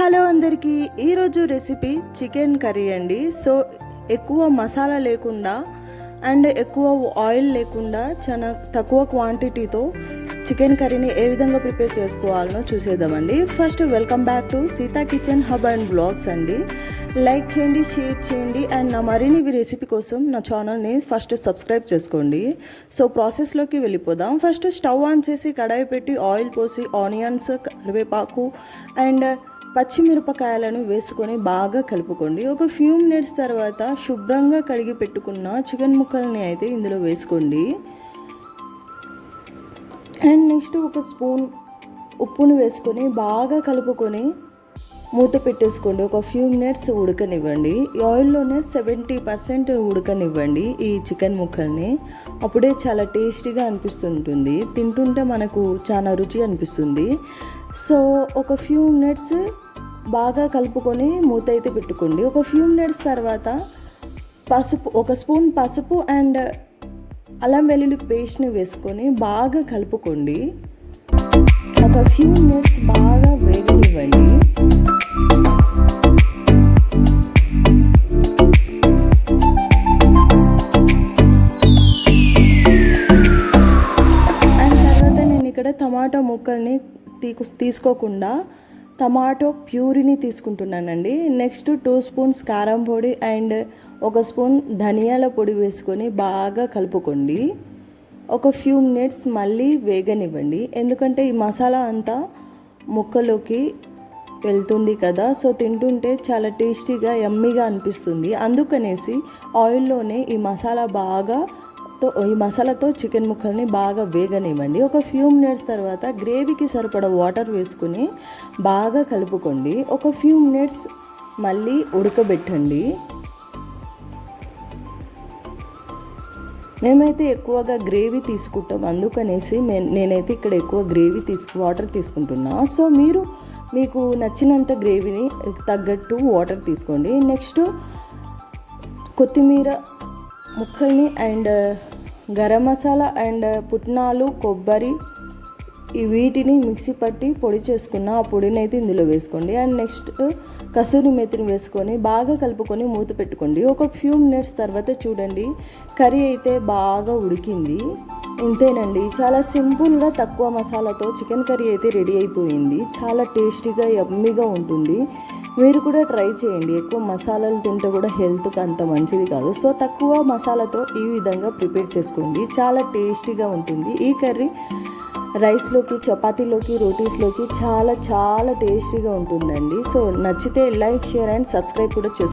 Hello అందరికీ ఈరోజు recipe chicken curry అండి. సో ఎక్కువ మసాలా లేకుండా అండ్ ఎక్కువ ఆయిల్ లేకుండా చాలా తక్కువ క్వాంటిటీతో చికెన్ కర్రీని ఏ విధంగా ప్రిపేర్ చేసుకోవాలనో చూసేద్దామండి. First welcome back to Seetha kitchen hub and blogs అండి. లైక్ చేయండి షేర్ చేయండి అండ్ నా మరిన్ని రెసిపీ కోసం నా ఛానల్ని ఫస్ట్ సబ్స్క్రైబ్ చేసుకోండి. సో ప్రాసెస్లోకి వెళ్ళిపోదాం. ఫస్ట్ స్టవ్ ఆన్ చేసి కడాయి పెట్టి ఆయిల్ పోసి ఆనియన్స్ కరివేపాకు అండ్ పచ్చిమిరపకాయలను వేసుకొని బాగా కలుపుకోండి. ఒక ఫ్యూ మినిట్స్ తర్వాత శుభ్రంగా కడిగి పెట్టుకున్న చికెన్ ముక్కల్ని అయితే ఇందులో వేసుకోండి. అండ్ నెక్స్ట్ ఒక స్పూన్ ఉప్పును వేసుకొని బాగా కలుపుకొని మూత పెట్టేసుకోండి. ఒక ఫ్యూ మినిట్స్ ఉడకనివ్వండి. ఈ ఆయిల్లోనే సెవెంటీ పర్సెంట్ ఉడకనివ్వండి ఈ చికెన్ ముక్కల్ని. అప్పుడే చాలా టేస్టీగా అనిపిస్తుంటుంది. తింటుంటే మనకు చాలా రుచి అనిపిస్తుంది. సో ఒక ఫ్యూ మినిట్స్ బాగా కలుపుకొని మూత అయితే పెట్టుకోండి. ఒక ఫ్యూ మినిట్స్ తర్వాత పసుపు ఒక స్పూన్ పసుపు అండ్ అల్లం వెల్లుల్లి పేస్ట్ని వేసుకొని బాగా కలుపుకోండి. ఒక ఫ్యూ మినిట్స్ బాగా వేగనివ్వండి. అండ్ తర్వాత నేను ఇక్కడ టమాటో ముక్కల్ని తీకు తీసుకోకుండా టమాటో ప్యూరిని తీసుకుంటున్నానండి. నెక్స్ట్ టూ స్పూన్స్ కారం పొడి అండ్ ఒక స్పూన్ ధనియాల పొడి వేసుకొని బాగా కలుపుకోండి. ఒక ఫ్యూ మినిట్స్ మళ్ళీ వేగనివ్వండి. ఎందుకంటే ఈ మసాలా అంతా ముక్కలోకి వెళ్తుంది కదా సో తింటుంటే చాలా టేస్టీగా ఎమ్మీగా అనిపిస్తుంది. అందుకనేసి ఆయిల్లోనే ఈ మసాలా బాగా తో ఈ మసాలాతో చికెన్ ముక్కల్ని బాగా వేగనివ్వండి. ఒక ఫ్యూ మినిట్స్ తర్వాత గ్రేవీకి సరిపడ వాటర్ వేసుకుని బాగా కలుపుకోండి. ఒక ఫ్యూ మినిట్స్ మళ్ళీ ఉడకబెట్టండి. మేమైతే ఎక్కువగా గ్రేవీ తీసుకుంటాం. అందుకనేసి నేనైతే ఇక్కడ ఎక్కువ గ్రేవీ తీసుకు వాటర్ తీసుకుంటున్నా. సో మీరు మీకు నచ్చినంత గ్రేవీని తగ్గట్టు వాటర్ తీసుకోండి. నెక్స్ట్ కొత్తిమీర ముక్కల్ని అండ్ గరం మసాలా అండ్ పుట్నాలు కొబ్బరి ఈ వీటిని మిక్సీ పట్టి పొడి చేసుకున్న ఆ పొడిని అయితే ఇందులో వేసుకోండి. అండ్ నెక్స్ట్ కసూరి మెతిని వేసుకొని బాగా కలుపుకొని మూత పెట్టుకోండి. ఒక ఫ్యూ మినిట్స్ తర్వాత చూడండి కర్రీ అయితే బాగా ఉడికింది. ఇంతేనండి చాలా సింపుల్గా తక్కువ మసాలాతో చికెన్ కర్రీ అయితే రెడీ అయిపోయింది. చాలా టేస్టీగా యమ్మీగా ఉంటుంది. మీరు కూడా ట్రై చేయండి. ఎక్కువ మసాలాలు తింటే కూడా హెల్త్కి అంత మంచిది కాదు. సో తక్కువ మసాలాతో ఈ విధంగా ప్రిపేర్ చేసుకోండి. చాలా టేస్టీగా ఉంటుంది. ఈ కర్రీ రైస్లోకి చపాతీలోకి రోటీస్లోకి చాలా చాలా టేస్టీగా ఉంటుందండి. సో నచ్చితే లైక్ షేర్ అండ్ సబ్స్క్రైబ్ కూడా చేసుకోండి